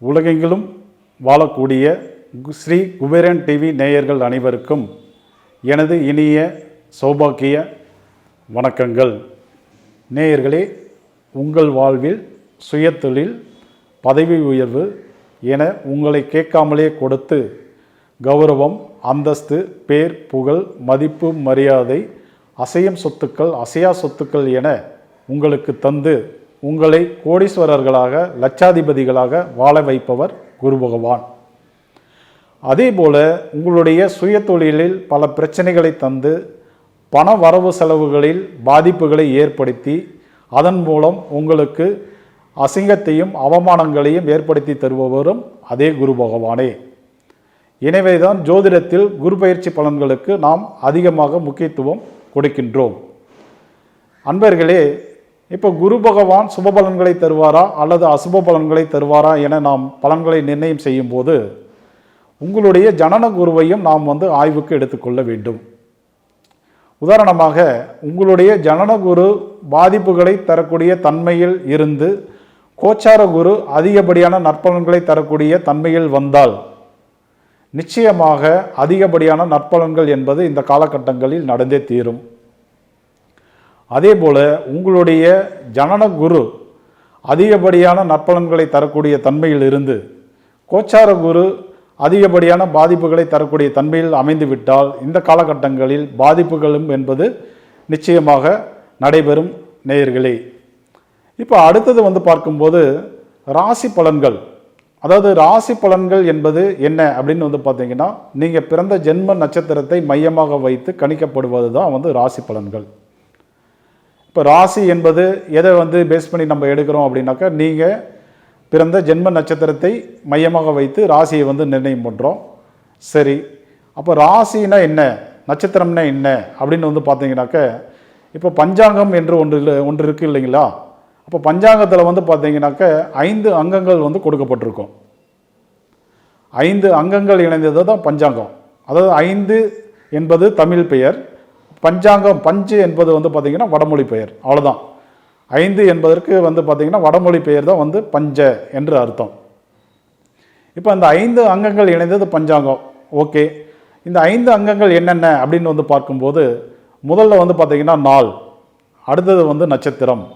உலகெங்கிலும் வாழக்கூடிய ஸ்ரீ குபேரன் டிவி நேயர்கள் அனைவருக்கும் எனது இனிய சௌபாக்கிய வணக்கங்கள். நேயர்களே உங்கள் வாழ்வில் சுயதொழில் பதவி உயர்வு என உங்களை கேட்காமலே கொடுத்து கௌரவம் அந்தஸ்து பேர் புகழ் மதிப்பு மரியாதை அசையும் சொத்துக்கள் அசையா சொத்துக்கள் என உங்களுக்கு தந்து உங்களை கோடீஸ்வரர்களாக லட்சாதிபதிகளாக வாழ வைப்பவர் குரு பகவான். அதேபோல உங்களுடைய சுய தொழிலில் பல பிரச்சனைகளை தந்து பண வரவு செலவுகளில் பாதிப்புகளை ஏற்படுத்தி அதன் மூலம் உங்களுக்கு அசிங்கத்தையும் அவமானங்களையும் ஏற்படுத்தி தருபவரும் அதே குரு பகவானே. எனவேதான் ஜோதிடத்தில் குரு பயிற்சி பலன்களுக்கு நாம் அதிகமாக முக்கியத்துவம் கொடுக்கின்றோம். அன்பர்களே இப்போ குரு பகவான் சுப பலன்களை தருவாரா அல்லது அசுப பலன்களை தருவாரா என நாம் பலன்களை நிர்ணயம் செய்யும் போது உங்களுடைய ஜனன குருவையும் நாம் வந்து ஆய்வுக்கு எடுத்துக்கொள்ள வேண்டும். உதாரணமாக உங்களுடைய ஜனன குரு பாதிப்புகளை தரக்கூடிய தன்மையில் இருந்து கோச்சார குரு அதிகப்படியான நற்பலன்களை தரக்கூடிய தன்மையில் வந்தால் நிச்சயமாக அதிகப்படியான நற்பலன்கள் என்பது இந்த காலகட்டங்களில் நடந்தே தீரும். அதேபோல உங்களுடைய ஜனன குரு அதிகப்படியான நற்பலன்களை தரக்கூடிய தன்மையில் இருந்து கோச்சார குரு அதிகப்படியான பாதிப்புகளை தரக்கூடிய தன்மையில் அமைந்துவிட்டால் இந்த காலகட்டங்களில் பாதிப்புகளும் என்பது நிச்சயமாக நடைபெறும் நேயர்களே. இப்போ அடுத்தது வந்து பார்க்கும்போது ராசி பலன்கள். அதாவது ராசி பலன்கள் என்பது என்ன அப்படின்னு வந்து பார்த்தீங்கன்னா நீங்கள் பிறந்த ஜென்ம நட்சத்திரத்தை மையமாக வைத்து கணிக்கப்படுவது தான் வந்து ராசி பலன்கள். இப்போ ராசி என்பது எதை வந்து பேஸ் பண்ணி நம்ம எடுக்கிறோம் அப்படின்னாக்கா நீங்கள் பிறந்த ஜென்ம நட்சத்திரத்தை மையமாக வைத்து ராசியை வந்து நிர்ணயம் பண்ணுறோம் சரி அப்போ ராசினா என்ன? நட்சத்திரம்னா என்ன? அப்படின்னு வந்து பார்த்தீங்கன்னாக்க இப்போ பஞ்சாங்கம் என்று ஒன்று இல்லை ஒன்று இருக்குது இல்லைங்களா? அப்போ பஞ்சாங்கத்தில் வந்து பார்த்தீங்கன்னாக்க ஐந்து அங்கங்கள் வந்து கொடுக்கப்பட்டிருக்கும். ஐந்து அங்கங்கள் இணைந்தது தான் பஞ்சாங்கம். அதாவது ஐந்து என்பது தமிழ் பெயர் பஞ்சாங்கம் பஞ்சு என்பது வந்து பார்த்திங்கன்னா வடமொழி பெயர் அவ்வளோதான் ஐந்து என்பதற்கு வந்து பார்த்திங்கன்னா வடமொழி பெயர் தான் வந்து பஞ்ச என்று அர்த்தம். இப்போ அந்த ஐந்து அங்கங்கள் இணைந்தது பஞ்சாங்கம். ஓகே. இந்த ஐந்து அங்கங்கள் என்னென்ன அப்படின்னு வந்து பார்க்கும்போது முதல்ல வந்து பார்த்திங்கன்னா நாள் அடுத்தது வந்து நட்சத்திரம்.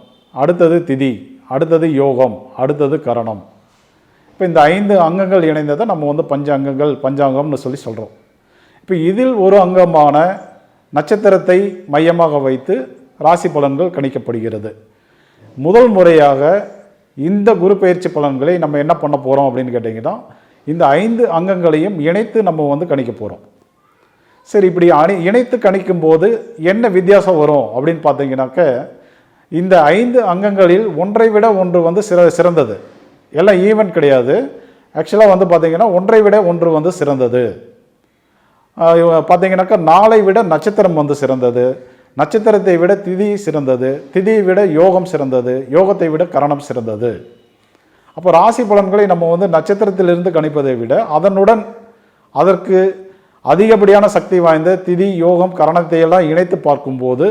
அடுத்தது திதி அடுத்தது யோகம் அடுத்தது கரணம். இப்போ இந்த ஐந்து அங்கங்கள் இணைந்ததை நம்ம வந்து பஞ்ச அங்கங்கள் பஞ்சாங்கம்னு சொல்லி சொல்கிறோம் இப்போ இதில் ஒரு அங்கமான நட்சத்திரத்தை மையமாக வைத்து ராசி பலன்கள் கணிக்கப்படுகிறது. முதல் முறையாக இந்த குரு பயிற்சி பலன்களை நம்ம என்ன பண்ண போகிறோம் அப்படின்னு கேட்டிங்கன்னா இந்த ஐந்து அங்கங்களையும் இணைத்து நம்ம வந்து கணிக்க போகிறோம் சரி இப்படி அணி இணைத்து கணிக்கும் போது என்ன வித்தியாசம் வரும் அப்படின்னு பார்த்தீங்கன்னாக்க இந்த ஐந்து அங்கங்களில் ஒன்றை விட ஒன்று வந்து சிற சிறந்தது. எல்லாம் ஈவன் கிடையாது. ஆக்சுவலாக வந்து பார்த்திங்கன்னா ஒன்றை விட ஒன்று வந்து சிறந்தது. பார்த்திங்கனாக்கா பார்த்தீங்கன்னாக்கா நாளை விட நட்சத்திரம் வந்து சிறந்தது. நட்சத்திரத்தை விட திதி சிறந்தது. திதியை விட யோகம் சிறந்தது. யோகத்தை விட கரணம் சிறந்தது. அப்போ ராசி பலன்களை நம்ம வந்து நட்சத்திரத்திலிருந்து கணிப்பதை விட அதனுடன் அதற்கு அதிகப்படியான சக்தி வாய்ந்த திதி யோகம் கரணத்தை எல்லாம் இணைத்து பார்க்கும்போது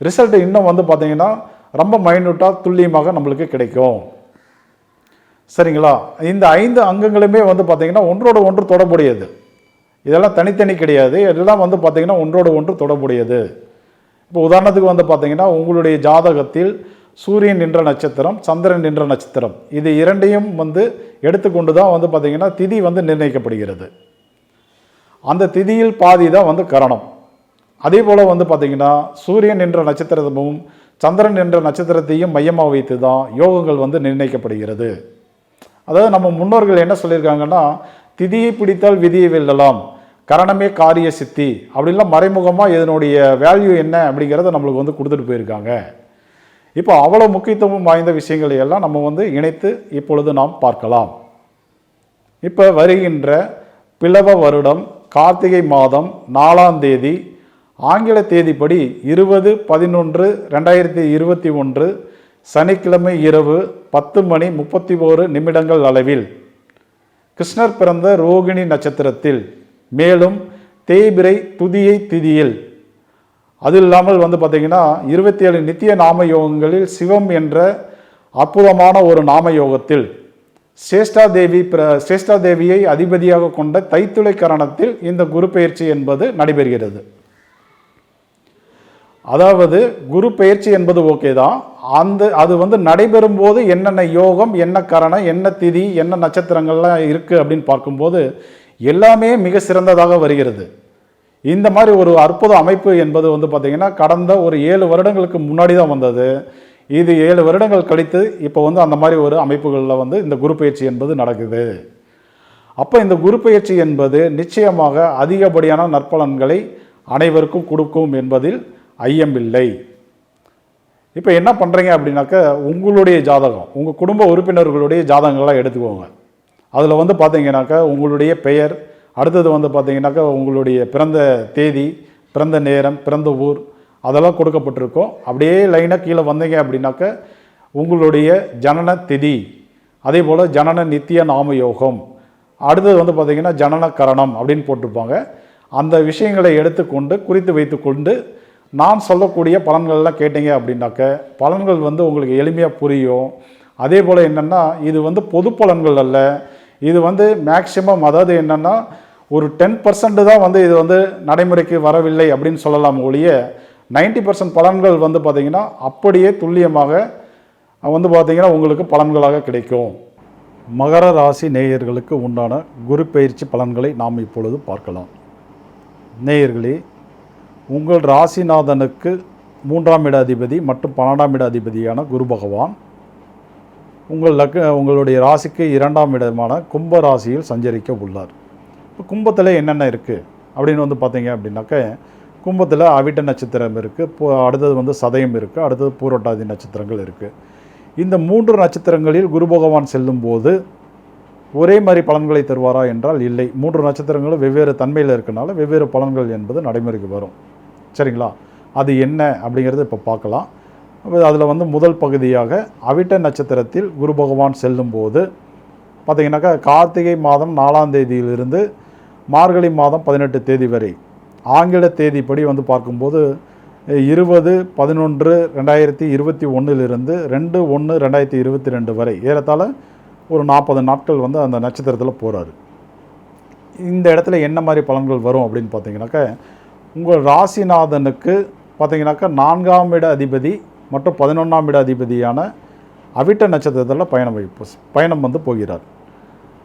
ரிசல்ட் இன்னும் வந்து பார்த்திங்கன்னா ரொம்ப மைன்யூட்டாக துல்லியமாக நம்மளுக்கு கிடைக்கும். சரிங்களா? இந்த ஐந்து அங்கங்களுமே வந்து பார்த்திங்கன்னா ஒன்றோடு ஒன்று தொடர்புடையது. இதெல்லாம் தனித்தனி கிடையாது. இதெல்லாம் வந்து பார்த்திங்கன்னா ஒன்றோடு ஒன்று தொடர்புடையது. இப்போ உதாரணத்துக்கு வந்து பார்த்திங்கன்னா உங்களுடைய ஜாதகத்தில் சூரியன் நின்ற நட்சத்திரம் சந்திரன் நின்ற நட்சத்திரம். இது இரண்டையும் வந்து எடுத்துக்கொண்டு தான் வந்து பார்த்திங்கன்னா திதி வந்து நிர்ணயிக்கப்படுகிறது. அந்த திதியில் பாதி தான் வந்து கரணம். அதே போல் வந்து பார்த்திங்கன்னா சூரியன் என்ற நட்சத்திரமும் சந்திரன் என்ற நட்சத்திரத்தையும் மையமாக வைத்து தான் யோகங்கள் வந்து நிர்ணயிக்கப்படுகிறது. அதாவது நம்ம முன்னோர்கள் என்ன சொல்லியிருக்காங்கன்னா திதியை பிடித்தால் விதியை வெல்லலாம் கரணமே காரிய சித்தி அப்படின்லாம் மறைமுகமாக இதனுடைய வேல்யூ என்ன அப்படிங்கிறத நம்மளுக்கு வந்து கொடுத்துட்டு போயிருக்காங்க. இப்போ அவ்வளோ முக்கியத்துவம் வாய்ந்த விஷயங்களை எல்லாம் நம்ம வந்து இணைத்து இப்பொழுது நாம் பார்க்கலாம். இப்போ வருகின்ற பிளவ வருடம் கார்த்திகை மாதம் நாலாம் தேதி ஆங்கில தேதிப்படி இருபது பதினொன்று ரெண்டாயிரத்தி இருபத்தி ஒன்று சனிக்கிழமை இரவு பத்து மணி முப்பத்தி ஓரு நிமிடங்கள் அளவில். கிருஷ்ணர் பிறந்த ரோகிணி நட்சத்திரத்தில் மேலும் தேய்பிரை துதியை திதியில். அது இல்லாமல் வந்து பார்த்திங்கன்னா இருபத்தி ஏழு நித்திய நாம யோகங்களில் சிவம் என்ற அற்புதமான ஒரு நாம யோகத்தில் சேஷ்டா தேவி பிர- சேஷ்டா தேவியை அதிபதியாக கொண்ட தைத்துளை கரணத்தில் இந்த குரு பயிற்சி என்பது நடைபெறுகிறது. அதாவது குரு பயிற்சி என்பது ஓகே தான். அந்த அது வந்து நடைபெறும் போது என்னென்ன யோகம் என்ன கரணம் என்ன திதி என்ன நட்சத்திரங்கள்லாம் இருக்குது அப்படின்னு பார்க்கும்போது எல்லாமே மிக சிறந்ததாக வருகிறது. இந்த மாதிரி ஒரு அற்புத அமைப்பு என்பது வந்து பார்த்திங்கன்னா கடந்த ஒரு ஏழு வருடங்களுக்கு முன்னாடி தான் வந்தது. இது ஏழு வருடங்கள் கழித்து இப்போ வந்து அந்த மாதிரி ஒரு அமைப்புகளில் வந்து இந்த குரு பயிற்சி என்பது நடக்குது. அப்போ இந்த குரு பயிற்சி என்பது நிச்சயமாக அதிகப்படியான நற்பலன்களை அனைவருக்கும் கொடுக்கும் என்பதில் ஐயமில்லை இப்போ என்ன பண்ணுறீங்க அப்படின்னாக்க உங்களுடைய ஜாதகம் உங்கள் குடும்ப உறுப்பினர்களுடைய ஜாதகங்கள்லாம் எடுத்துக்கோங்க. அதில் வந்து பார்த்தீங்கன்னாக்கா உங்களுடைய பெயர் அடுத்தது வந்து பார்த்தீங்கன்னாக்கா உங்களுடைய பிறந்த தேதி பிறந்த நேரம் பிறந்த ஊர் அதெல்லாம் கொடுக்கப்பட்டிருக்கும். அப்படியே லைனாக கீழே வந்தீங்க அப்படின்னாக்க உங்களுடைய ஜனன திதி அதே போல் ஜனன நித்திய நாம யோகம் அடுத்தது வந்து பார்த்திங்கன்னா ஜனன கரணம் அப்படின்னு போட்டிருப்பாங்க. அந்த விஷயங்களை எடுத்துக்கொண்டு குறித்து வைத்துக்கொண்டு நான் சொல்லக்கூடிய பலன்கள்லாம் கேட்டீங்க அப்படின்னாக்க பலன்கள் வந்து உங்களுக்கு எளிமையாக புரியும். அதே போல் என்னென்னா இது வந்து பொது பலன்கள் அல்ல. இது வந்து மேக்சிமம் அதாவது என்னென்னா ஒரு டென் பர்சன்ட் தான் வந்து இது வந்து நடைமுறைக்கு வரவில்லை அப்படின்னு சொல்லலாம் ஒழிய 90% பர்சன்ட் பலன்கள் வந்து பார்த்திங்கன்னா அப்படியே துல்லியமாக வந்து பார்த்திங்கன்னா உங்களுக்கு பலன்களாக கிடைக்கும். மகர ராசி நேயர்களுக்கு உண்டான குரு பயிற்சி பலன்களை நாம் இப்பொழுது பார்க்கலாம். நேயர்களே உங்கள் ராசிநாதனுக்கு மூன்றாம் இட அதிபதி மற்றும் பன்னெண்டாம் இட அதிபதியான குரு பகவான். உங்கள் லக் உங்களுடைய ராசிக்கு இரண்டாம் இடமான கும்ப ராசியில் சஞ்சரிக்க உள்ளார். இப்போ கும்பத்தில் என்னென்ன இருக்குது அப்படின்னு வந்து பார்த்தீங்க அப்படின்னாக்க கும்பத்தில் அவிட்ட நட்சத்திரம் இருக்குது அடுத்தது வந்து சதயம் இருக்குது அடுத்தது பூரட்டாதி நட்சத்திரங்கள் இருக்குது இந்த மூன்று நட்சத்திரங்களில் குரு பகவான் செல்லும்போது ஒரே மாதிரி பலன்களை தருவாரா என்றால் இல்லை. மூன்று நட்சத்திரங்களும் வெவ்வேறு தன்மையில் இருக்கனால வெவ்வேறு பலன்கள் என்பது நடைமுறைக்கு வரும். சரிங்களா? அது என்ன அப்படிங்கிறத இப்போ பார்க்கலாம். அதில் வந்து முதல் பகுதியாக அவிட்ட நட்சத்திரத்தில் குரு பகவான் செல்லும்போது பார்த்தீங்கன்னாக்கா கார்த்திகை மாதம் நாலாம் தேதியிலிருந்து மார்கழி மாதம் பதினெட்டு தேதி வரை ஆங்கில தேதிப்படி வந்து பார்க்கும்போது இருபது பதினொன்று ரெண்டாயிரத்தி இருபத்தி ஒன்றிலிருந்து ரெண்டு ஒன்று ரெண்டாயிரத்தி இருபத்தி ரெண்டு வரை ஏறத்தாழ ஒரு நாற்பது நாட்கள் வந்து அந்த நட்சத்திரத்தில் போகிறாரு இந்த இடத்துல என்ன மாதிரி பலன்கள் வரும் அப்படின்னு பார்த்தீங்கன்னாக்கா உங்கள் ராசிநாதனுக்கு பார்த்தீங்கன்னாக்கா நான்காம் இட அதிபதி மற்றும் பதினொன்றாம் இட அதிபதியான அவிட்ட நட்சத்திரத்தில் பயணம் வைப்பு பயணம் வந்து போகிறார்.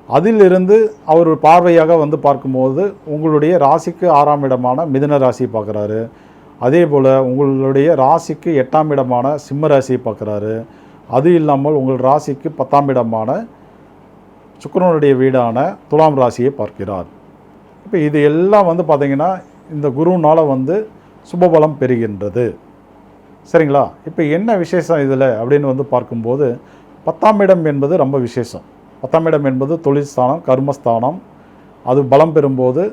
அதிலிருந்து அவர் பார்வையாக வந்து பார்க்கும்போது உங்களுடைய ராசிக்கு ஆறாம் இடமான மிதுன ராசியை பார்க்குறாரு. அதே போல் உங்களுடைய ராசிக்கு எட்டாம் இடமான சிம்ம ராசியை பார்க்குறாரு. அது இல்லாமல் உங்கள் ராசிக்கு பத்தாம் இடமான சுக்கரனுடைய வீடான துலாம் ராசியை பார்க்கிறார். இப்போ இது எல்லாம் வந்து பார்த்திங்கன்னா இந்த குருனால் வந்து சுபபலம் பெறுகின்றது. சரிங்களா? இப்போ என்ன விசேஷம் இதில் அப்படின்னு வந்து பார்க்கும்போது பத்தாம் இடம் என்பது ரொம்ப விசேஷம். பத்தாம் இடம் என்பது தொழில் ஸ்தானம் கர்மஸ்தானம். அது பலம் பெறும்போது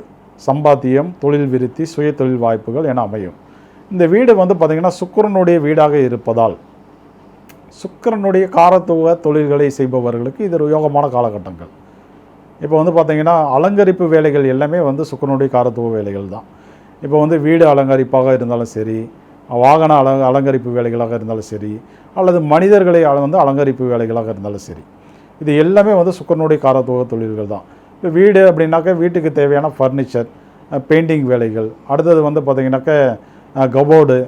சம்பாத்தியம் தொழில் விருத்தி சுய தொழில் வாய்ப்புகள் என அமையும். இந்த வீடு வந்து பார்த்திங்கன்னா சுக்கரனுடைய வீடாக இருப்பதால் சுக்கிரனுடைய காரத்துவ தொழில்களை செய்பவர்களுக்கு இது ஒரு யோகமான காலகட்டங்கள். இப்போ வந்து பார்த்திங்கன்னா அலங்கரிப்பு வேலைகள் எல்லாமே வந்து சுக்கிரனுடைய காரத்துவ வேலைகள் தான். இப்போ வந்து வீடு அலங்கரிப்பாக இருந்தாலும் சரி வாகன அல அலங்கரிப்பு வேலைகளாக இருந்தாலும் சரி அல்லது மனிதர்களை அல- வந்து அலங்கரிப்பு வேலைகளாக இருந்தாலும் சரி இது எல்லாமே வந்து சுக்கரனுடைய காரத்துவ தொழில்கள் தான். இப்போ வீடு அப்படின்னாக்கா வீட்டுக்கு தேவையான ஃபர்னிச்சர் பெயிண்டிங் வேலைகள் அடுத்தது வந்து பார்த்திங்கனாக்க கபோர்டு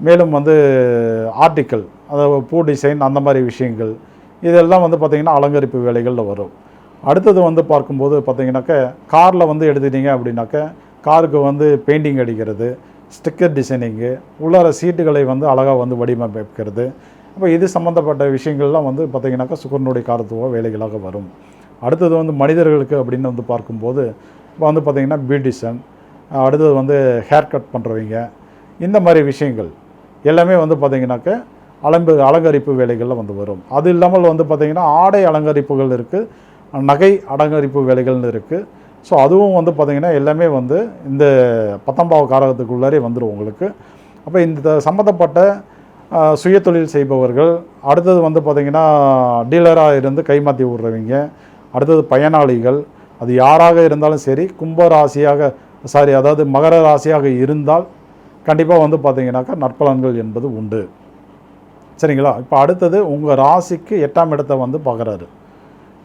மேலும் வந்து ஆர்டிக்கல் அதாவது பூ டிசைன் அந்த மாதிரி விஷயங்கள் இதெல்லாம் வந்து பார்த்திங்கன்னா அலங்கரிப்பு வேலைகளில் வரும். அடுத்தது வந்து பார்க்கும்போது பார்த்திங்கனாக்க காரில் வந்து எடுத்துக்கிட்டீங்க அப்படின்னாக்க காருக்கு வந்து பெயிண்டிங் அடிக்கிறது ஸ்டிக்கர் டிசைனிங்கு உள்ளார சீட்டுகளை வந்து அழகாக வந்து வடிவமைக்கிறது. அப்போ இது சம்மந்தப்பட்ட விஷயங்கள்லாம் வந்து பார்த்திங்கனாக்கா சுக்கரனுடைய காரத்துவ வேலைகளாக வரும். அடுத்தது வந்து மனிதர்களுக்கு அப்படின்னு வந்து பார்க்கும்போது இப்போ வந்து பார்த்திங்கன்னா பியூட்டிஷன் அடுத்தது வந்து ஹேர் கட் பண்ணுறவங்க இந்த மாதிரி விஷயங்கள் எல்லாமே வந்து பார்த்திங்கனாக்கா அலம்பு அலங்கரிப்பு வேலைகளில் வந்து வரும். அது இல்லாமல் வந்து பார்த்திங்கன்னா ஆடை அலங்கரிப்புகள் இருக்குது நகை அலங்கரிப்பு வேலைகள்னு இருக்குது ஸோ அதுவும் வந்து பார்த்திங்கன்னா எல்லாமே வந்து இந்த பத்தொம்பாவது காரகத்துக்குள்ளாரே வந்துடும் உங்களுக்கு. அப்போ இந்த சம்மந்தப்பட்ட சுய சுயதொழில் செய்பவர்கள் அடுத்தது வந்து பார்த்திங்கன்னா டீலராக இருந்து கைமாற்றி விடுறவங்க அடுத்தது பயனாளிகள் அது யாராக இருந்தாலும் சரி கும்ப ராசியாக சாரி அதாவது மகர ராசியாக இருந்தால் கண்டிப்பாக வந்து பார்த்திங்கனாக்கா நற்பலன்கள் என்பது உண்டு. சரிங்களா? இப்போ அடுத்தது உங்கள் ராசிக்கு எட்டாம் இடத்தை வந்து பார்க்குறாரு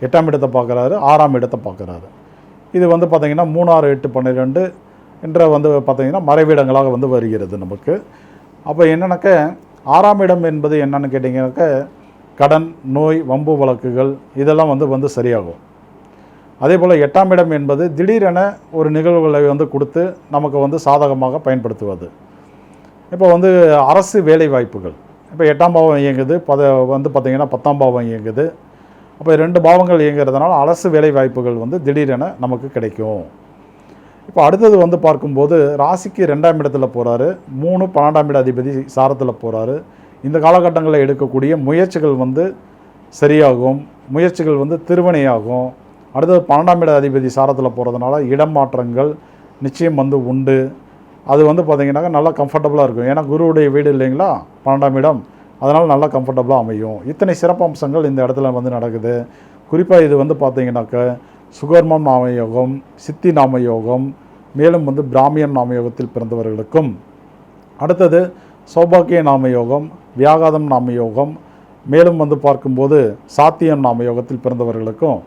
எட்டாம் இடத்தை பார்க்குறாரு ஆறாம் இடத்தை பார்க்குறாரு இது வந்து பார்த்திங்கன்னா மூணாறு எட்டு பன்னிரெண்டு என்ற வந்து பார்த்திங்கன்னா மறைவிடங்களாக வந்து வருகிறது நமக்கு. அப்போ என்னென்னாக்க ஆறாம் இடம் என்பது என்னன்னு கேட்டிங்கனாக்க கடன் நோய் வம்பு வழக்குகள் இதெல்லாம் வந்து வந்து சரியாகும். அதே போல் எட்டாம் இடம் என்பது திடீரென ஒரு நிகழ்வுகளை வந்து கொடுத்து நமக்கு வந்து சாதகமாக பயன்படுத்துவது. இப்போ வந்து அரசு வேலை வாய்ப்புகள் இப்போ எட்டாம் பாவம் இயங்குது பத வந்து பார்த்திங்கன்னா பத்தாம் பாவம் இயங்குது. அப்போ ரெண்டு பாவங்கள் இயங்குறதுனால அரசு வேலை வாய்ப்புகள் வந்து திடீரென நமக்கு கிடைக்கும். இப்போ அடுத்தது வந்து பார்க்கும்போது ராசிக்கு ரெண்டாம் இடத்துல போகிறாரு மூணு பன்னெண்டாம் இட அதிபதி சாரத்தில் போகிறாரு இந்த காலகட்டங்களில் எடுக்கக்கூடிய முயற்சிகள் வந்து சரியாகும் முயற்சிகள் வந்து திருவணையாகும். அடுத்தது பன்னெண்டாம் இட அதிபதி சாரத்தில் போகிறதுனால இடம் மாற்றங்கள் நிச்சயம் வந்து உண்டு. அது வந்து பார்த்தீங்கன்னாக்கா நல்லா கம்ஃபர்டபுளாக இருக்கும். ஏன்னா குருவுடைய வீடு இல்லைங்களா? பன்னெண்டாம் இடம். அதனால் நல்லா கம்ஃபர்டபுளாக அமையும். இத்தனை சிறப்பம்சங்கள் இந்த இடத்துல வந்து நடக்குது. குறிப்பாக இது வந்து பார்த்தீங்கன்னாக்க சுகர்மம் நாமயோகம் சித்தி நாமயோகம் மேலும் வந்து பிராமியம் நாமயோகத்தில் பிறந்தவர்களுக்கும். அடுத்தது சௌபாக்கிய நாமயோகம் வியாகாதம் நாமயோகம் மேலும் வந்து பார்க்கும்போது சாத்தியம் நாமயோகத்தில் பிறந்தவர்களுக்கும்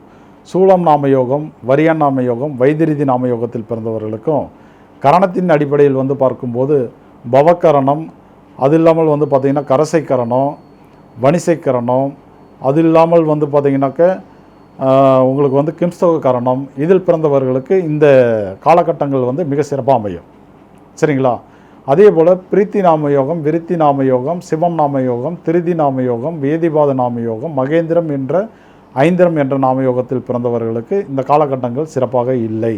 சூலம் நாமயோகம் வரியன் நாமயோகம் வைத்திரிதி நாமயோகத்தில் பிறந்தவர்களுக்கும் கரணத்தின் அடிப்படையில் வந்து பார்க்கும்போது பவக்கரணம் அது இல்லாமல் வந்து பார்த்திங்கன்னா கரசைக்கரணம் வணிசைக்கரணம் அது இல்லாமல் வந்து பார்த்திங்கனாக்க உங்களுக்கு வந்து கிம்ஸ்தவ கரணம் இதில் பிறந்தவர்களுக்கு இந்த காலகட்டங்கள் வந்து மிக சிறப்பாக அமையும். சரிங்களா? அதே போல் பிரீத்தி நாம யோகம் விருத்தி நாம யோகம் சிவம் நாம யோகம் திருதி நாம யோகம் வேதிபாத நாம யோகம் மகேந்திரம் என்ற ஐந்திரம் என்ற நாம யோகத்தில் பிறந்தவர்களுக்கு இந்த காலகட்டங்கள் சிறப்பாக இல்லை.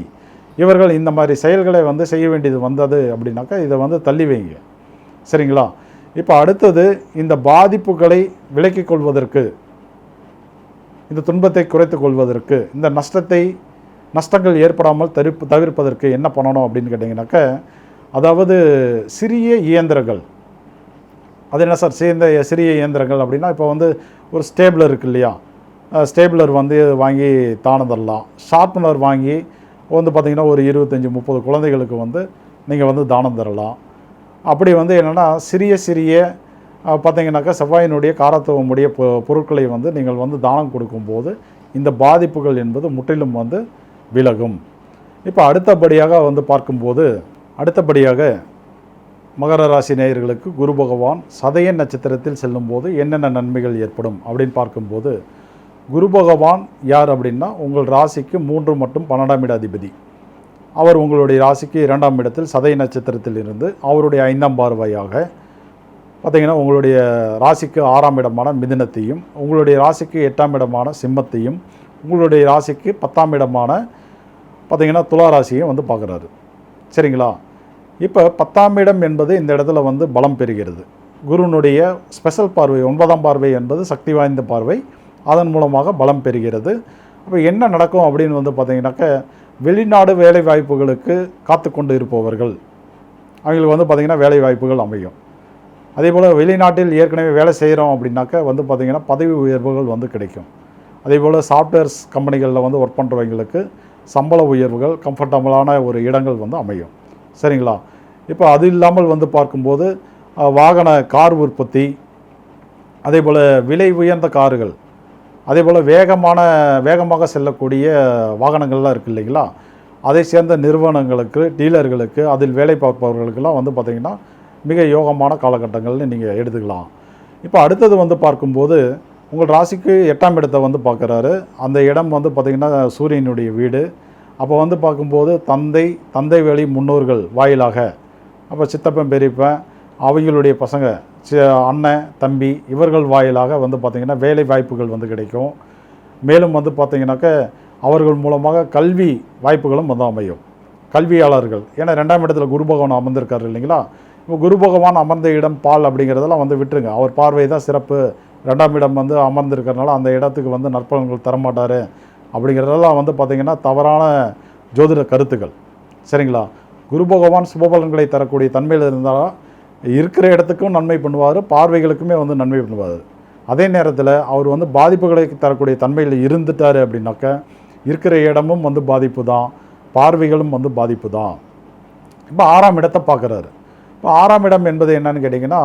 இவர்கள் இந்த மாதிரி செயல்களை வந்து செய்ய வேண்டியது வந்தது அப்படின்னாக்கா இதை வந்து தள்ளி வைங்க. சரிங்களா? இப்போ அடுத்தது இந்த பாதிப்புகளை விலக்கிக் கொள்வதற்கு இந்த துன்பத்தை குறைத்து கொள்வதற்கு இந்த நஷ்டத்தை நஷ்டங்கள் ஏற்படாமல் தவிர்ப்பு தவிர்ப்பதற்கு என்ன பண்ணணும் அப்படின்னு கேட்டிங்கனாக்க அதாவது சிறிய இயந்திரங்கள். அது என்ன சார் சேர்ந்த சிறிய இயந்திரங்கள் அப்படின்னா இப்போ வந்து ஒரு ஸ்டேபிளர் இருக்கு இல்லையா? ஸ்டேபிளர் வந்து வாங்கி தானம் தரலாம். ஷார்ப்னர் வாங்கி வந்து பார்த்திங்கன்னா ஒரு இருபத்தஞ்சி முப்பது குழந்தைகளுக்கு வந்து நீங்கள் வந்து தானம் தரலாம். அப்படி வந்து என்னென்னா சிறிய சிறிய பார்த்திங்கனாக்கா செவ்வாயினுடைய காரத்துவமுடைய பொ- பொருட்களை வந்து நீங்கள் வந்து தானம் கொடுக்கும்போது இந்த பாதிப்புகள் என்பது முற்றிலும் வந்து விலகும். இப்போ அடுத்தபடியாக வந்து பார்க்கும்போது அடுத்தபடியாக மகர ராசி நேயர்களுக்கு குரு பகவான் சதய நட்சத்திரத்தில் செல்லும்போது என்னென்ன நன்மைகள் ஏற்படும் அப்படின்னு பார்க்கும்போது குரு பகவான் யார் அப்படின்னா உங்கள் ராசிக்கு மூன்று மற்றும் பன்னெண்டாம் இட அதிபதி. அவர் உங்களுடைய ராசிக்கு இரண்டாம் இடத்தில் சதய நட்சத்திரத்தில் இருந்து அவருடைய ஐந்தாம் பார்வையாக பார்த்திங்கன்னா உங்களுடைய ராசிக்கு ஆறாம் இடமான மிதுனத்தையும் உங்களுடைய ராசிக்கு எட்டாம் இடமான சிம்மத்தையும் உங்களுடைய ராசிக்கு பத்தாம் இடமான பார்த்திங்கன்னா துலா ராசியும் வந்து பார்க்குறாரு. சரிங்களா? இப்போ பத்தாம் இடம் என்பது இந்த இடத்துல வந்து பலம் பெறுகிறது. குருனுடைய ஸ்பெஷல் பார்வை ஒன்பதாம் பார்வை என்பது சக்தி வாய்ந்த பார்வை. அதன் மூலமாக பலம் பெறுகிறது. அப்போ என்ன நடக்கும் அப்படின்னு வந்து பார்த்தீங்கன்னாக்க வெளிநாடு வேலை வாய்ப்புகளுக்கு காத்து கொண்டு இருப்பவர்கள். அவங்களுக்கு வந்து பார்த்திங்கன்னா வேலை வாய்ப்புகள் அமையும். அதே போல் வெளிநாட்டில் ஏற்கனவே வேலை செய்கிறோம் அப்படின்னாக்க வந்து பார்த்திங்கன்னா பதவி உயர்வுகள் வந்து கிடைக்கும். அதே போல் சாஃப்ட்வேர்ஸ் கம்பெனிகளில் வந்து ஒர்க் பண்ணுறவங்களுக்கு சம்பள உயர்வுகள் கம்ஃபர்டபுளான ஒரு இடங்கள் வந்து அமையும். சரிங்களா? இப்போ அது இல்லாமல் வந்து பார்க்கும்போது வாகன கார் உற்பத்தி அதே போல் விலை உயர்ந்த கார்கள் அதே போல் வேகமான வேகமாக செல்லக்கூடிய வாகனங்கள்லாம் இருக்குது இல்லைங்களா? அதை சேர்ந்த நிறுவனங்களுக்கு டீலர்களுக்கு அதில் வேலை பார்ப்பவர்களுக்கெல்லாம் வந்து பார்த்திங்கன்னா மிக யோகமான காலகட்டங்கள்னு நீங்கள் எடுத்துக்கலாம். இப்போ அடுத்தது வந்து பார்க்கும்போது உங்கள் ராசிக்கு எட்டாம் இடத்தை வந்து பார்க்குறாரு. அந்த இடம் வந்து பார்த்திங்கன்னா சூரியனுடைய வீடு. அப்போ வந்து பார்க்கும்போது தந்தை தந்தை வழி முன்னோர்கள் வாயிலாக. அப்போ சித்தப்பன் பெரியப்பன் அவங்களுடைய பசங்க அண்ணன் தம்பி இவர்கள் வாயிலாக வந்து பார்த்திங்கன்னா வேலை வாய்ப்புகள் வந்து கிடைக்கும். மேலும் வந்து பார்த்திங்கனாக்க அவர்கள் மூலமாக கல்வி வாய்ப்புகளும் வந்து அமையும். கல்வியாளர்கள் ஏன்னா ரெண்டாம் இடத்துல குரு பகவான் அமர்ந்திருக்காரு இல்லைங்களா? இப்போ குரு பகவான் அமர்ந்த இடம் பால் அப்படிங்கிறதெல்லாம் வந்து விட்டுருங்க. அவர் பார்வை தான் சிறப்பு. ரெண்டாம் இடம் வந்து அமர்ந்திருக்கிறனால அந்த இடத்துக்கு வந்து நற்பலன்கள் தரமாட்டார் அப்படிங்கிறதெல்லாம் வந்து பார்த்திங்கன்னா தவறான ஜோதிட கருத்துக்கள். சரிங்களா? குரு பகவான் சுபபலன்களை தரக்கூடிய தன்மையில் இருந்தாலும் இருக்கிற இடத்துக்கும் நன்மை பண்ணுவார் பார்வைகளுக்குமே வந்து நன்மை பண்ணுவார். அதே நேரத்தில் அவர் வந்து பாதிப்புகளை தரக்கூடிய தன்மையில் இருந்துட்டார் அப்படின்னாக்க இருக்கிற இடமும் வந்து பாதிப்பு தான் பார்வைகளும் வந்து பாதிப்பு தான். இப்போ ஆறாம் இடத்தை பார்க்குறாரு இப்போ ஆறாம் இடம் என்பது என்னன்னு கேட்டிங்கன்னா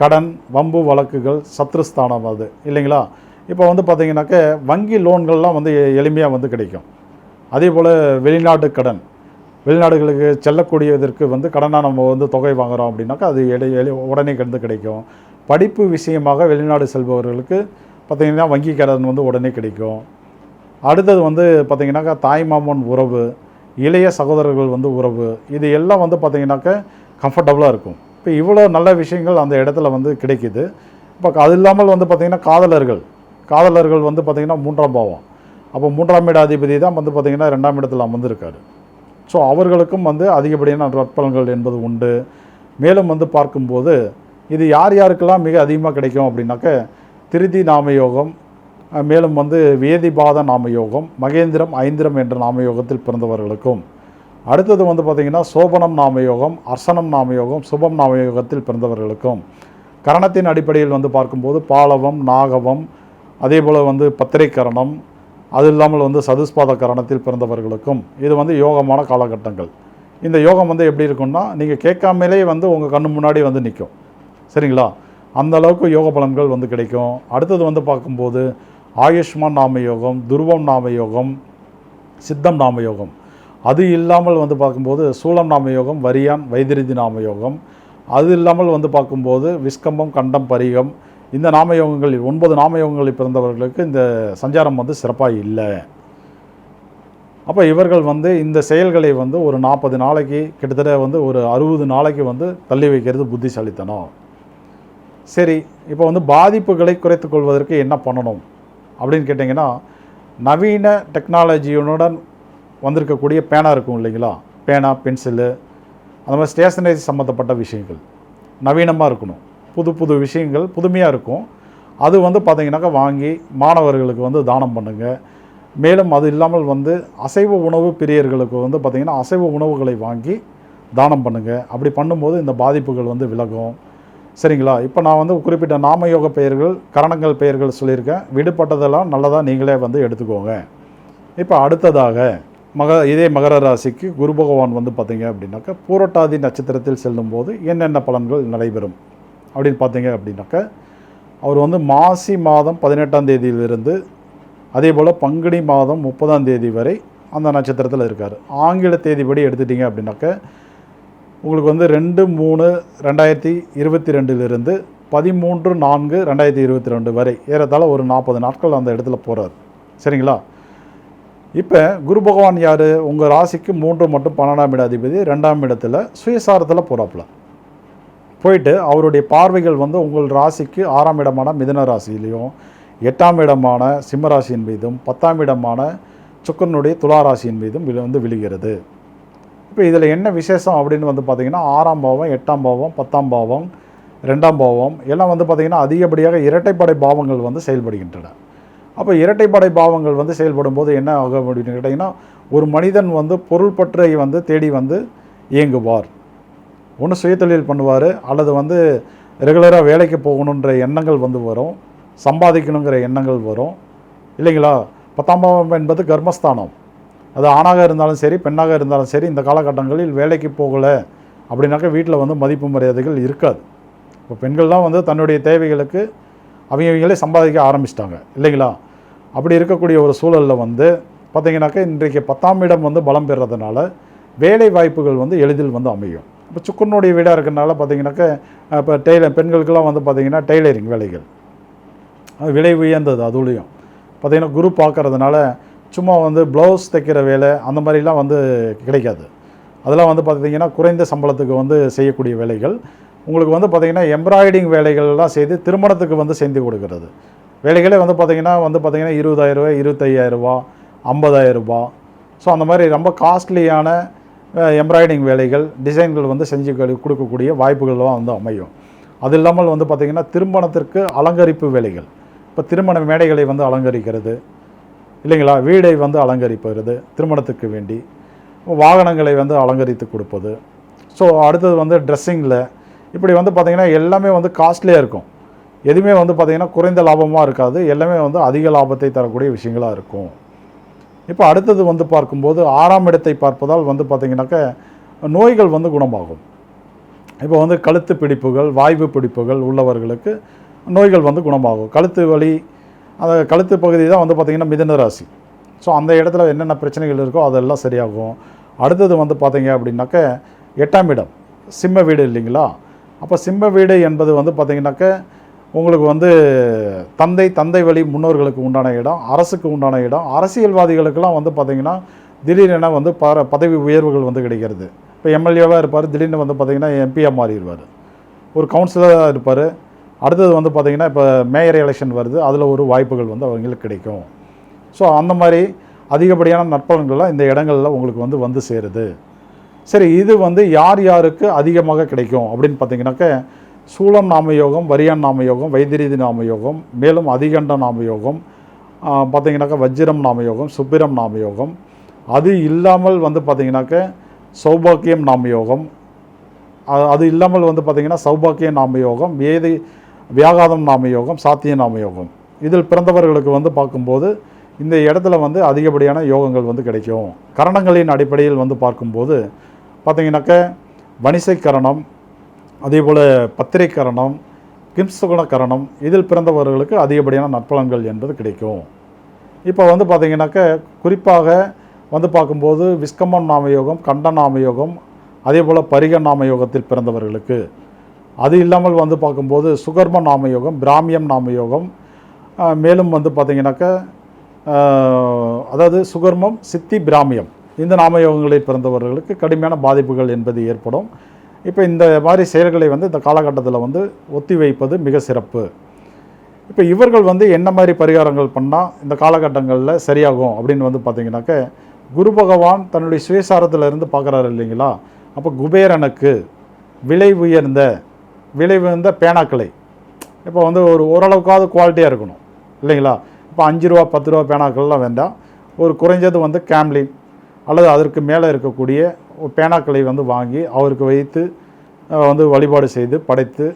கடன் வம்பு வழக்குகள் சத்ருஸ்தானம் அது இல்லைங்களா? இப்போ வந்து பார்த்திங்கனாக்க வங்கி லோன்கள்லாம் வந்து எளிமையாக வந்து கிடைக்கும். அதே போல் வெளிநாட்டு கடன். வெளிநாடுகளுக்கு செல்லக்கூடியதற்கு வந்து கடனாக நம்ம வந்து தொகை வாங்குறோம் அப்படின்னாக்கா அது எளி உடனே கிடந்து கிடைக்கும். படிப்பு விஷயமாக வெளிநாடு செல்பவர்களுக்கு பார்த்திங்கன்னா வங்கி கடன் வந்து உடனே கிடைக்கும். அடுத்தது வந்து பார்த்திங்கனாக்கா தாய்மாமன் உறவு இளைய சகோதரர்கள் வந்து உறவு இது எல்லாம் வந்து பார்த்திங்கனாக்கா கம்ஃபர்டபுளாக இருக்கும். இப்போ இவ்வளோ நல்ல விஷயங்கள் அந்த இடத்துல வந்து கிடைக்குது. இப்போ அது இல்லாமல் வந்து பார்த்திங்கன்னா காதலர்கள் காதலர்கள் வந்து பார்த்திங்கன்னா மூன்றாம் பாவம். அப்போ மூன்றாம் இட அதிபதி தான் வந்து பார்த்திங்கன்னா ரெண்டாம் இடத்துல அமர்ந்திருக்காரு. ஸோ அவர்களுக்கும் வந்து அதிகப்படியான நற்பலன்கள் என்பது உண்டு. மேலும் வந்து பார்க்கும்போது இது யார் யாருக்கெல்லாம் மிக அதிகமாக கிடைக்கும் அப்படின்னாக்க திருதி நாமயோகம் மேலும் வந்து வேதிபாத நாமயோகம் மகேந்திரம் ஐந்திரம் என்ற நாமயோகத்தில் பிறந்தவர்களுக்கும். அடுத்தது வந்து பார்த்திங்கன்னா சோபனம் நாமயோகம் அர்சனம் நாமயோகம் சுபம் நாமயோகத்தில் பிறந்தவர்களுக்கும். கரணத்தின் அடிப்படையில் வந்து பார்க்கும்போது பாலவம் நாகவம் அதே போல் வந்து பத்திரைக்கரணம் அது இல்லாமல் வந்து சதுஸ்பாத கரணத்தில் பிறந்தவர்களுக்கும் இது வந்து யோகமான காலகட்டங்கள். இந்த யோகம் வந்து எப்படி இருக்கும்னா நீங்கள் கேட்காமலே வந்து உங்கள் கண்ணு முன்னாடி வந்து நிற்கும் சரிங்களா? அந்த அளவுக்கு யோக பலன்கள் வந்து கிடைக்கும். அடுத்தது வந்து பார்க்கும்போது ஆயுஷ்மான் நாம யோகம் துருவம் நாம யோகம் சித்தம் நாம யோகம். அது இல்லாமல் வந்து பார்க்கும்போது சூலம் நாம யோகம் வரியான் வைத்திருதி நாம யோகம். அது இல்லாமல் வந்து பார்க்கும்போது விஸ்கம்பம் கண்டம் பரிகம் இந்த நாமயோகங்களில் ஒன்பது நாமயோகங்களில் பிறந்தவர்களுக்கு இந்த சஞ்சாரம் வந்து சிறப்பாக இல்லை. அப்போ இவர்கள் வந்து இந்த செயல்களை வந்து ஒரு நாற்பது நாளைக்கு கிட்டத்தட்ட வந்து ஒரு அறுபது நாளைக்கு வந்து தள்ளி வைக்கிறது புத்திசாலித்தனம். சரி இப்போ வந்து பாதிப்புகளை குறைத்து கொள்வதற்கு என்ன பண்ணணும்? அப்படின்னு கேட்டிங்கன்னா நவீன டெக்னாலஜியுடன் வந்திருக்கக்கூடிய பேனா இருக்கும் இல்லைங்களா? பேனா பென்சிலு அந்த மாதிரி ஸ்டேஷனரி சம்மந்தப்பட்ட விஷயங்கள் நவீனமாக இருக்கணும். புது புது விஷயங்கள் புதுமையாக இருக்கும். அது வந்து பார்த்திங்கனாக்கா வாங்கி மாணவர்களுக்கு வந்து தானம் பண்ணுங்கள் மேலும் அது இல்லாமல் வந்து அசைவ உணவு பிரியர்களுக்கு வந்து பார்த்திங்கன்னா அசைவ உணவுகளை வாங்கி தானம் பண்ணுங்கள் அப்படி பண்ணும்போது இந்த பாதிப்புகள் வந்து விலகும். சரிங்களா? இப்போ நான் வந்து குறிப்பிட்ட நாமயோக பெயர்கள் கரணங்கள் பெயர்கள் சொல்லியிருக்கேன். விடுபட்டதெல்லாம் நல்லதாக நீங்களே வந்து எடுத்துக்கோங்க. இப்போ அடுத்ததாக மக இதே மகர ராசிக்கு குரு பகவான் வந்து பார்த்திங்க அப்படின்னாக்கா பூரட்டாதி நட்சத்திரத்தில் செல்லும்போது என்னென்ன பலன்கள் நடைபெறும்? அப்படின்னு பார்த்தீங்க அப்படின்னாக்க அவர் வந்து மாசி மாதம் பதினெட்டாம் தேதியிலிருந்து அதே போல் பங்குனி மாதம் முப்பதாம் தேதி வரை அந்த நட்சத்திரத்தில் இருக்கார். ஆங்கில தேதிப்படி எடுத்துட்டிங்க அப்படின்னாக்க உங்களுக்கு வந்து ரெண்டு மூணு ரெண்டாயிரத்தி இருபத்தி ரெண்டிலிருந்து பதிமூன்று நான்கு ரெண்டாயிரத்தி இருபத்தி ரெண்டு வரை ஏறத்தாழ ஒரு நாற்பது நாட்கள் அந்த இடத்துல போகிறார் சரிங்களா? இப்போ குரு பகவான் யார்? உங்கள் ராசிக்கு மூன்று மட்டும் பன்னெண்டாம் இட அதிபதி ரெண்டாம் இடத்துல சுயசாரத்தில் போகிறாப்புல போயிட்டு அவருடைய பார்வைகள் வந்து உங்கள் ராசிக்கு ஆறாம் இடமான மிதுன ராசியிலையும் எட்டாம் இடமான சிம்ம ராசியின் மீதும் பத்தாம் இடமான சுக்கரனுடைய துலா ராசியின் மீதும் வந்து விழுகிறது. இப்போ இதில் என்ன விசேஷம் அப்படின்னு வந்து பார்த்திங்கன்னா ஆறாம் பாவம் எட்டாம் பாவம் பத்தாம் பாவம் ரெண்டாம் பாவம் எல்லாம் வந்து பார்த்திங்கன்னா அதிகப்படியாக இரட்டைப்படை பாவங்கள் வந்து செயல்படுகின்றன. அப்போ இரட்டைப்படை பாவங்கள் வந்து செயல்படும் போது என்ன ஆகும் அப்படின்னு கேட்டிங்கன்னா ஒரு மனிதன் வந்து பொருள் பற்றை வந்து தேடி வந்து இயங்குவார். ஒன்று சுயதொழில் பண்ணுவார் அல்லது வந்து ரெகுலராக வேலைக்கு போகணுன்ற எண்ணங்கள் வந்து வரும் சம்பாதிக்கணுங்கிற எண்ணங்கள் வரும். இல்லைங்களா? பத்தாம் பாவம் என்பது கர்மஸ்தானம். அது ஆணாக இருந்தாலும் சரி பெண்ணாக இருந்தாலும் சரி இந்த காலகட்டங்களில் வேலைக்கு போகலை அப்படின்னாக்கா வீட்டில் வந்து மதிப்பு மரியாதைகள் இருக்காது. இப்போ பெண்கள்லாம் வந்து தன்னுடைய தேவைகளுக்கு அவங்களே சம்பாதிக்க ஆரம்பிச்சிட்டாங்க. இல்லைங்களா? அப்படி இருக்கக்கூடிய ஒரு சூழலில் வந்து பார்த்திங்கனாக்கா இன்றைக்கு பத்தாம் இடம் வந்து பலம் பெறுறதுனால வேலை வாய்ப்புகள் வந்து எளிதில் வந்து அமையும். இப்போ சுக்குனுடைய வீடாக இருக்கிறனால பார்த்தீங்கன்னாக்கா இப்போ டெய்லர் பெண்களுக்கெல்லாம் வந்து பார்த்திங்கன்னா டெய்லரிங் வேலைகள். அது விலை உயர்ந்தது அதுலேயும். பார்த்திங்கன்னா குரு பார்க்கறதுனால சும்மா வந்து ப்ளவுஸ் தைக்கிற வேலை அந்த மாதிரிலாம் வந்து கிடைக்காது. அதெல்லாம் வந்து பார்த்தீங்கன்னா குறைந்த சம்பளத்துக்கு வந்து செய்யக்கூடிய வேலைகள். உங்களுக்கு வந்து பார்த்திங்கன்னா எம்ப்ராய்டிங் வேலைகள்லாம் செய்து திருமணத்துக்கு வந்து செஞ்சு கொடுக்கறது. வேலைகளே வந்து பார்த்திங்கன்னா வந்து பார்த்திங்கன்னா இருபதாயிரரூவா இருபத்தையாயிரரூபா ஐம்பதாயிரரூபா ஸோ அந்த மாதிரி ரொம்ப காஸ்ட்லியான எம்ப்ராய்டிங் வேலைகள் டிசைன்கள் வந்து செஞ்சு கொடுக்கக்கூடிய வாய்ப்புகள்லாம் வந்து அமையும். அது இல்லாமல் வந்து பார்த்திங்கன்னா திருமணத்திற்கு அலங்கரிப்பு வேலைகள். இப்போ திருமண மேடைகளை வந்து அலங்கரிக்கிறது. இல்லைங்களா? வீடை வந்து அலங்கரிப்பது திருமணத்துக்கு வேண்டி. வாகனங்களை வந்து அலங்கரித்து கொடுப்பது. ஸோ அடுத்தது வந்து ட்ரெஸ்ஸிங்கில் இப்படி வந்து பார்த்திங்கன்னா எல்லாமே வந்து காஸ்ட்லியாக இருக்கும். எதுவுமே வந்து பார்த்திங்கன்னா குறைந்த லாபமாக இருக்காது. எல்லாமே வந்து அதிக லாபத்தை தரக்கூடிய விஷயங்களாக இருக்கும். இப்போ அடுத்தது வந்து பார்க்கும்போது ஆறாம் இடத்தை பார்ப்பதால் வந்து பார்த்திங்கனாக்க நோய்கள் வந்து குணமாகும். இப்போ வந்து கழுத்து பிடிப்புகள் வாய்வு பிடிப்புகள் உள்ளவர்களுக்கு நோய்கள் வந்து குணமாகும். கழுத்து வலி அந்த கழுத்து பகுதி தான் வந்து பார்த்திங்கன்னா மிதன ராசி. ஸோ அந்த இடத்துல என்னென்ன பிரச்சனைகள் இருக்கோ அதெல்லாம் சரியாகும். அடுத்தது வந்து பார்த்தீங்க அப்படின்னாக்க எட்டாம் இடம் சிம்ம வீடு இல்லைங்களா? அப்போ சிம்ம வீடு என்பது வந்து பார்த்திங்கனாக்க உங்களுக்கு வந்து தந்தை தந்தை வழி முன்னோர்களுக்கு உண்டான இடம் அரசுக்கு உண்டான இடம் அரசியல்வாதிகளுக்கெல்லாம் வந்து பார்த்திங்கன்னா திடீரென வந்து ப பதவி உயர்வுகள் வந்து கிடைக்கிறது. இப்போ எம்எல்ஏவாக இருப்பார் திடீர்னு வந்து பார்த்திங்கன்னா எம்பியாக மாறிடுவார். ஒரு கவுன்சிலராக இருப்பார். அடுத்தது வந்து பார்த்திங்கன்னா இப்போ மேயர் எலெக்ஷன் வருது அதில் ஒரு வாய்ப்புகள் வந்து அவங்களுக்கு கிடைக்கும். ஸோ அந்த மாதிரி அதிகப்படியான நற்பலன்கள்லாம் இந்த இடங்கள்ல உங்களுக்கு வந்து வந்து சேருது. சரி இது வந்து யார் யாருக்கு அதிகமாக கிடைக்கும் அப்படின்னு பார்த்தீங்கன்னாக்க சூலம் நாமயோகம் வரியான் நாமயோகம் வைத்திரிதி நாமயோகம் மேலும் அதிகண்ட நாமயோகம் பார்த்திங்கனாக்கா பார்த்தீங்கன்னாக்கா வஜ்ரம் நாமயோகம் சுப்பிரம் நாமயோகம். அது இல்லாமல் வந்து பார்த்தீங்கன்னாக்க சௌபாக்கியம் நாமயோகம். அ- அது இல்லாமல் வந்து பார்த்திங்கன்னா சௌபாக்கிய நாமயோகம் வேதி வியாகாதம் நாமயோகம் சாத்திய நாமயோகம். இதில் பிறந்தவர்களுக்கு வந்து பார்க்கும்போது இந்த இடத்துல வந்து அதிகப்படியான யோகங்கள் வந்து கிடைக்கும். கரணங்களின் அடிப்படையில் வந்து பார்க்கும்போது பார்த்திங்கனாக்க வணிசை கரணம் அதே போல் பத்திரை கரணம் கரணம் இதில் பிறந்தவர்களுக்கு அதிகப்படியான நற்பலன்கள் என்பது கிடைக்கும். இப்போ வந்து பார்த்திங்கனாக்க குறிப்பாக வந்து பார்க்கும்போது விஸ்கமம் நாமயோகம் கண்ட நாமயோகம் அதே போல் பரிக நாமயோகத்தில் பிறந்தவர்களுக்கு. அது இல்லாமல் வந்து பார்க்கும்போது சுகர்ம நாமயோகம் பிராமியம் நாமயோகம் மேலும் வந்து பார்த்திங்கனாக்க அதாவது சுகர்மம் சித்தி பிராமியம் இந்த நாமயோகங்களில் பிறந்தவர்களுக்கு கடுமையான பாதிப்புகள் என்பது ஏற்படும். இப்போ இந்த மாதிரி செயல்களை வந்து இந்த காலகட்டத்தில் வந்து ஒத்தி வைப்பது மிக சிறப்பு. இப்போ இவர்கள் வந்து என்ன மாதிரி பரிகாரங்கள் பண்ணால் இந்த காலகட்டங்களில் சரியாகும் அப்படின்னு வந்து பார்த்தீங்கன்னாக்க குரு பகவான் தன்னுடைய சுயசாரத்தில் இருந்து பார்க்குறாரு இல்லைங்களா? அப்போ குபேரனுக்கு விலை உயர்ந்த விலை உயர்ந்த பேனாக்களை. இப்போ வந்து ஒரு ஓரளவுக்காவது குவாலிட்டியாக இருக்கணும் இல்லைங்களா? இப்போ அஞ்சு ரூபா பத்து ரூபா பேனாக்கள்லாம் வேண்டாம். ஒரு குறைஞ்சது வந்து கேம்லின் அல்லது அதற்கு மேலே இருக்கக்கூடிய பேனாக்களை வந்து வாங்கி அவருக்கு வைத்து வந்து வழிபாடு செய்து படைத்து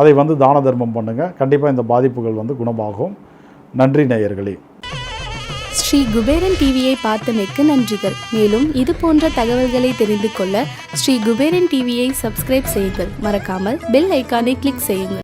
அதை வந்து தான தர்மம் பண்ணுங்கள் கண்டிப்பாக இந்த பாதிப்புகள் வந்து குணமாகும். நன்றி நேயர்களே. ஸ்ரீ குபேரன் டிவியை பார்த்தமைக்கு நன்றிகள். மேலும் இது போன்ற தகவல்களை தெரிந்து கொள்ள ஸ்ரீ குபேரன் டிவியை சப்ஸ்கிரைப் செய்யுங்கள். மறக்காமல் பெல் ஐக்கானை கிளிக் செய்யுங்கள்.